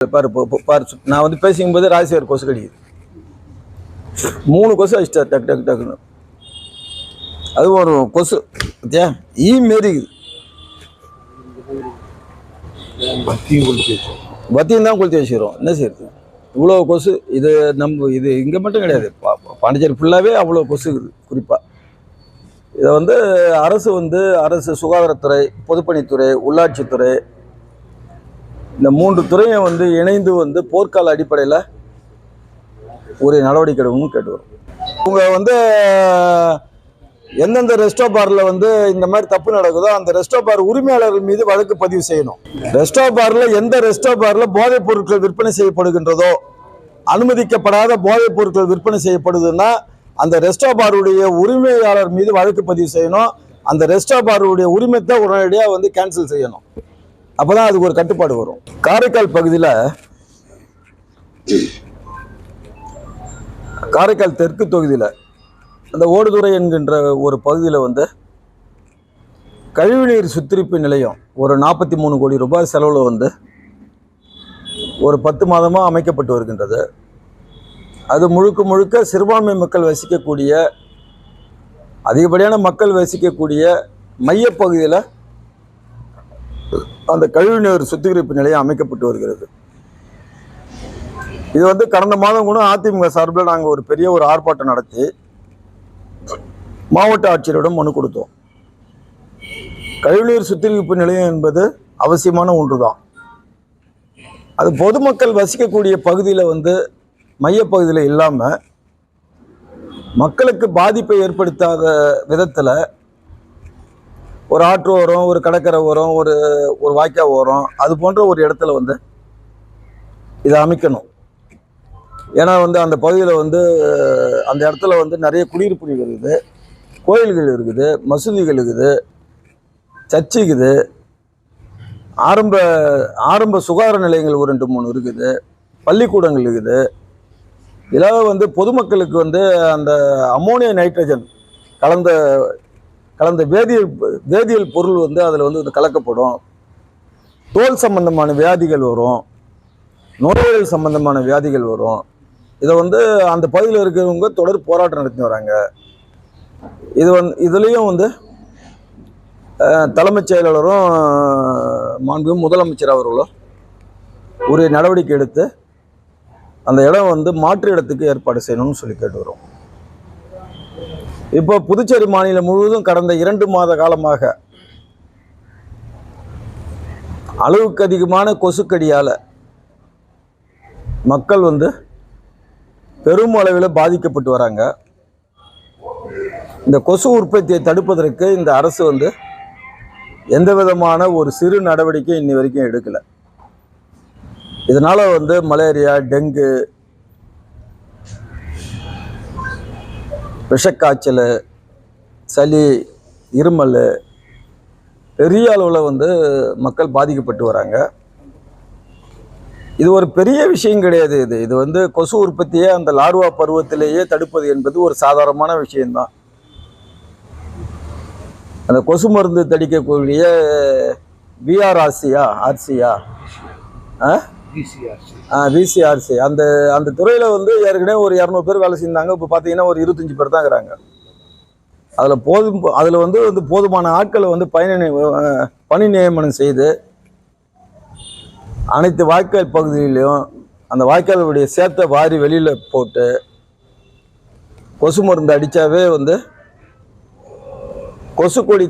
பாரு பாரு நான் வந்து பேசிக்கும் போது ராஜசேகர் கொசு கடிக்குது. மூணு கொசு அடிச்சிட்டார் டக்கு டக்கு டக்குன்னு. அது ஒரு கொசு பார்த்தியா ஈ மாரி இருக்குது பத்தியும் தான் கொளுத்தி வச்சுக்கிறோம் என்ன செய்யறது இவ்வளோ கொசு இது நம்ம இது இங்கே மட்டும் கிடையாது. பாண்டிச்சேரி ஃபுல்லாகவே அவ்வளோ கொசு இருக்குது குறிப்பாக இதை வந்து அரசு வந்து அரசு சுகாதாரத்துறை பொதுப்பணித்துறை உள்ளாட்சித்துறை இந்த மூன்று துறையும் வந்து இணைந்து வந்து போர்க்கால அடிப்படையில் ஒரு நடவடிக்கை எடுக்கணும்னு கேட்டு வரும். இவங்க வந்து எந்தெந்த ரெஸ்டோ பாரில் வந்து இந்த மாதிரி தப்பு நடக்குதோ அந்த ரெஸ்டோ பார் உரிமையாளர்கள் மீது வழக்கு பதிவு செய்யணும். ரெஸ்டோ பாரில் எந்த ரெஸ்டோ பாரில் போதைப் பொருட்கள் விற்பனை செய்யப்படுகின்றதோ அனுமதிக்கப்படாத போதைப் பொருட்கள் விற்பனை செய்யப்படுதுன்னா அந்த ரெஸ்டோ பாருடைய உரிமையாளர் மீது வழக்கு பதிவு செய்யணும். அந்த ரெஸ்டோ பாருடைய உரிமத்தை உடனடியாக வந்து கேன்சல் செய்யணும். அப்பதான் அதுக்கு ஒரு கட்டுப்பாடு வரும். காரைக்கால் பகுதியில் காரைக்கால் தெற்கு தொகுதியில் அந்த ஓடுதுறை என்கின்ற ஒரு பகுதியில் வந்து கழிவுநீர் சுத்திரிப்பு நிலையம் ஒரு நாற்பத்தி மூணு கோடி ரூபாய் செலவில் வந்து ஒரு பத்து மாதமாக அமைக்கப்பட்டு வருகின்றது. அது முழுக்க முழுக்க சிறுபான்மை மக்கள் வசிக்கக்கூடிய அதிகப்படியான மக்கள் வசிக்கக்கூடிய மையப்பகுதியில் அந்த கழிவுநீர் சுத்திகரிப்பு நிலையம் அமைக்கப்பட்டு வருகிறது. இது வந்து கடந்த மாதம் கூட அதிமுக சார்பில் நாங்கள் ஒரு பெரிய ஒரு ஆர்ப்பாட்டம் நடத்தி மாவட்ட ஆட்சியரிடம் மனு கொடுத்தோம். கழிவுநீர் சுத்திகரிப்பு நிலையம் என்பது அவசியமான ஒன்றுதான். அது பொதுமக்கள் வசிக்கக்கூடிய பகுதியில் வந்து மையப்பகுதியில் இல்லாமல் மக்களுக்கு பாதிப்பை ஏற்படுத்தாத விதத்தில் ஒரு ஆற்று ஓரம் ஒரு கடற்கரை ஓரம் ஒரு ஒரு வாய்க்கா ஓரம் அது போன்ற ஒரு இடத்துல வந்து இதை அமைக்கணும். ஏன்னா வந்து அந்த பகுதியில் வந்து அந்த இடத்துல வந்து நிறைய குடியிருப்புகள் இருக்குது. கோயில்கள் இருக்குது மசூதிகள் இருக்குது சர்ச்சு இருக்குது. ஆரம்ப ஆரம்ப சுகாதார நிலையங்கள் ஒரு ரெண்டு மூணு இருக்குது. பள்ளிக்கூடங்கள் இருக்குது. இதெல்லாம் வந்து பொதுமக்களுக்கு வந்து அந்த அமோனியா நைட்ரஜன் கலந்த கலந்த வேதியியல் வேதியியல் பொருள் வந்து அதில் வந்து கலக்கப்படும். தோல் சம்பந்தமான வியாதிகள் வரும். நுரையீரல் சம்பந்தமான வியாதிகள் வரும். இதை வந்து அந்த பகுதியில் இருக்கிறவங்க தொடர் போராட்டம் நடத்தி வராங்க. இது வந்து இதுலேயும் வந்து தலைமைச் செயலாளரும் மாண்பு முதலமைச்சர் அவர்களும் உரிய நடவடிக்கை எடுத்து அந்த இடம் வந்து மாற்று இடத்துக்கு ஏற்பாடு செய்யணும்னு சொல்லி கேட்டு வரோம் இப்போ புதுச்சேரி மாநிலம் முழுவதும் கடந்த இரண்டு மாத காலமாக அளவுக்கு அதிகமான கொசுக்கடியால் மக்கள் வந்து பெரும் அளவில் பாதிக்கப்பட்டு வராங்க. இந்த கொசு உற்பத்தியை தடுப்பதற்கு இந்த அரசு வந்து எந்த விதமான ஒரு சிறு நடவடிக்கை இன்னி வரைக்கும் எடுக்கலை. இதனால் வந்து மலேரியா டெங்கு விஷக்காய்ச்சல் சளி இருமல் பெரிய அளவில் வந்து மக்கள் பாதிக்கப்பட்டு வராங்க. இது ஒரு பெரிய விஷயம் கிடையாது இது. இது வந்து கொசு உற்பத்தியை அந்த லார்வா பருவத்திலேயே தடுப்பது என்பது ஒரு சாதாரணமான விஷயம்தான். அந்த கொசு மருந்து தடிக்கக்கூடிய விஆர் ஆர்சியா ஆர்சியா ஆ? விசிஆர்சி அந்த அந்த துறையில் வந்து ஏற்கனவே ஒரு இரநூறு பேர் வேலை செஞ்சாங்க. இப்போ பார்த்தீங்கன்னா ஒரு இருபத்தஞ்சி பேர் தான் இருக்கிறாங்க. அதில் போதும் அதில் வந்து வந்து போதுமான ஆட்களை வந்து பயண பணி நியமனம் செய்து அனைத்து வாய்க்கால் பகுதியிலையும் அந்த வாய்க்காலுடைய சேர்த்த வாரி வெளியில் போட்டு கொசு மருந்து அடித்தாவே வந்து கொசுக்கொடி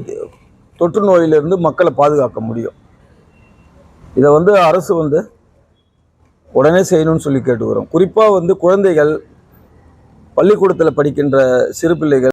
தொற்று நோயிலிருந்து மக்களை பாதுகாக்க முடியும். இதை வந்து அரசு வந்து உடனே செய்யணும்னு சொல்லி கேட்டுக்கிறோம் குறிப்பாக வந்து குழந்தைகள் பள்ளிக்கூடத்தில் படிக்கின்ற சிறு பிள்ளைகள்